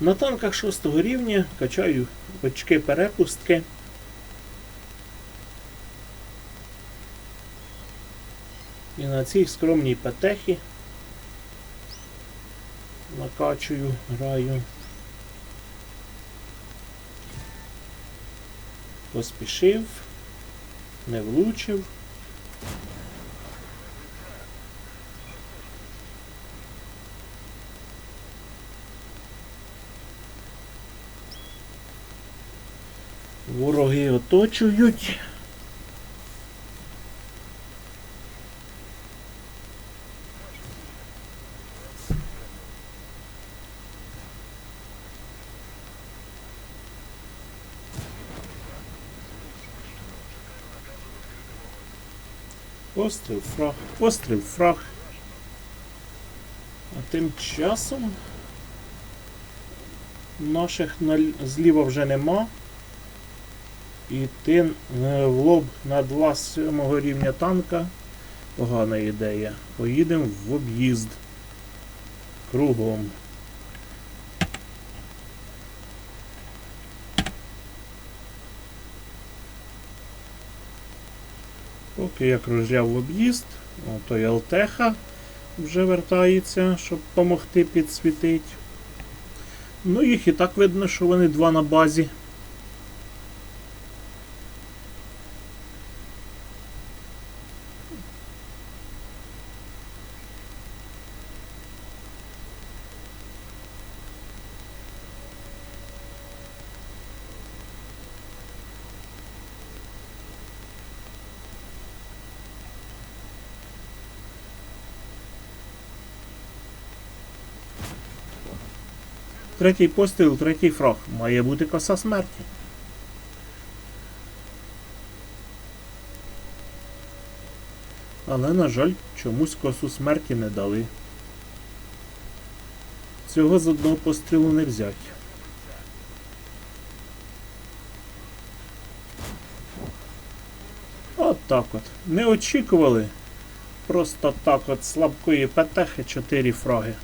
На танках 6 рівня качаю очки перепустки. І на цій скромній петехі накачую, граю. Поспішив, не влучив. Вороги оточують. Постріл фраг, постріл фраг. А тим часом наших зліва вже нема. І йти е, в лоб на 2 з 7 рівня танка погана ідея. Поїдемо в об'їзд. Кругом. Поки я кружляв в об'їзд, ото й Алтеха вже вертається, щоб допомогти підсвітити. Ну, їх і так видно, що вони два на базі. Третій постріл, третій фраг. Має бути коса смерті. Але, на жаль, чомусь косу смерті не дали. Цього з одного пострілу не взять. От так от. Не очікували. Просто так от слабкої петехи 4 фраги.